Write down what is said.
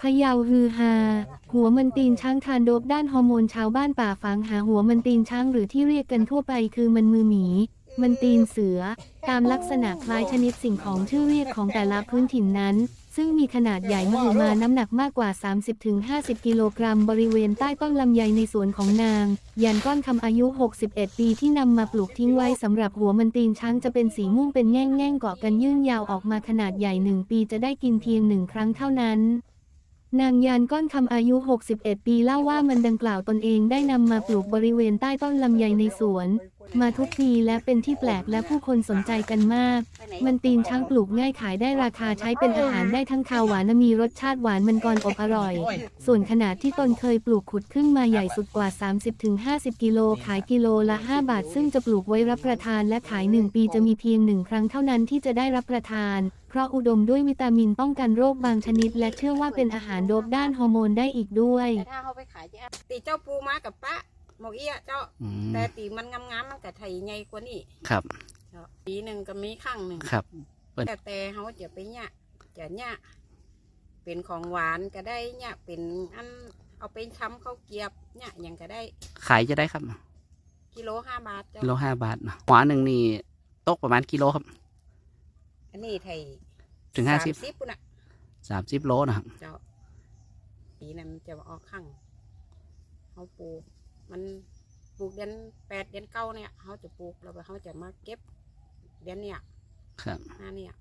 พะเยาฮือฮา หัวมันตีนช้างทานโดบด้านฮอร์โมนชาวบ้านป่าฝังหาหัวมันตีนช้างหรือที่เรียกกันทั่วไปคือมันมือหมี มันตีนเสือ ตามลักษณะคล้ายชนิดสิ่งของชื่อเรียกของแต่ละพื้นถิ่นนั้น ซึ่งมีขนาดใหญ่มหึมาน้ำหนักมากกว่า 30-50 กิโลกรัมบริเวณใต้ต้นลำไยในสวนของนาง ยันก้อนคำอายุ 61 ปีที่นำมาปลูกทิ้งไว้สำหรับหัวมันตีนช้างจะเป็นสีม่วงเป็นแง่งๆเกาะกันยื่นยาวออกมาขนาดใหญ่หนึ่งปีจะได้กินเพียงหนึ่งครั้งเท่านั้น นางยานก้อนคำอายุ 61 ปีเล่าว่ามันดังกล่าวตนเองได้นำมาปลูกบริเวณใต้ต้นลำไยในสวน มาทุกทีและเป็นที่แปลกและผู้คนสนใจกันมาก มันตีนช้างปลูกง่ายขายได้ราคาใช้เป็นอาหารได้ทั้งคาวหวานมีรสชาติหวานมันกรอบอร่อย ส่วนขนาดที่ตนเคยปลูกขุดขึ้นมาใหญ่สุดกว่า 30-50 กิโลขายกิโลละ 5 บาท ซึ่งจะปลูกไว้รับประทานและขาย 1 ปีจะมีเพียงหนึ่งครั้งเท่านั้นที่จะได้รับประทาน เพราะอุดมด้วยวิตามินป้องกันโรคบางชนิด และเชื่อว่าเป็นอาหารโดบด้านฮอร์โมนได้อีกด้วยถ้าเขาไปขายจะตีเจ้าปูมากับปะ หมกเอี้ยเจ้า อืมแต่ตีมันงามๆมันก็ไถใหญ่กว่านี้ครับ เจ้าปีหนึ่งก็มีครั้งหนึ่งครับ แต่แต่เขาจะไปเนี่ยจะเนี่ยเป็นของหวานก็ได้เนี่ยเป็นอันเอาไปทำข้าวเกรียบเนี่ยอย่างก็ได้ขายจะได้ครับกิโลห้าบาทเจ้า กิโลห้าบาทนะหัวหนึ่งนี่ตกประมาณกิโลครับ อันนี้ไทยถึงห้าสิบสิบปุ่นอะ สามสิบโลนะครับ เจ้าปีนั้นมันจะออกข้างเขาปลูก มันปลูกเดือนแปดเดือนเก้าเนี่ยเขาจะปลูกแล้วเขาจะมาเก็บเดือนเนี่ยครับ หน้าเนี่ย